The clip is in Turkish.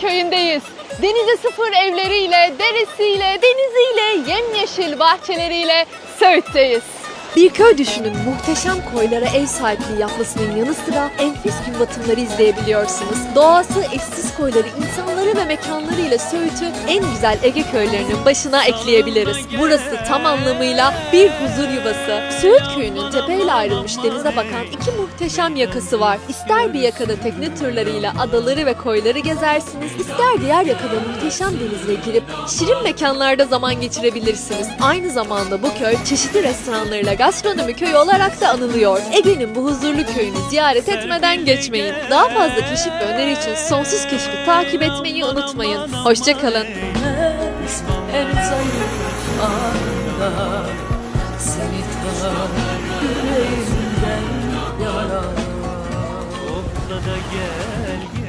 köyündeyiz. Denize sıfır evleriyle, deresiyle, deniziyle, yemyeşil bahçeleriyle Söğüt'teyiz. Bir köy düşünün muhteşem koylara ev sahipliği yapmasının yanı sıra enfes gün batımları izleyebiliyorsunuz. Doğası eşsiz koyları, insanları ve mekanlarıyla Söğüt'ü en güzel Ege köylerinin başına ekleyebiliriz. Burası tam anlamıyla bir huzur yuvası. Söğüt köyünün tepeyle ayrılmış denize bakan iki muhteşem yakası var. İster bir yakada tekne turlarıyla adaları ve koyları gezersiniz, ister diğer yakada muhteşem denize girip şirin mekanlarda zaman geçirebilirsiniz. Aynı zamanda bu köy çeşitli restoranlarıyla gastronomi köyü olarak da anılıyor. Ege'nin bu huzurlu köyünü ziyaret etmeden geçmeyin. Daha fazla keşif ve öneri için Sonsuz Keşfi takip etmeyi unutmayın. Hoşçakalın. Seni ta yüreğimden yara Topla da gel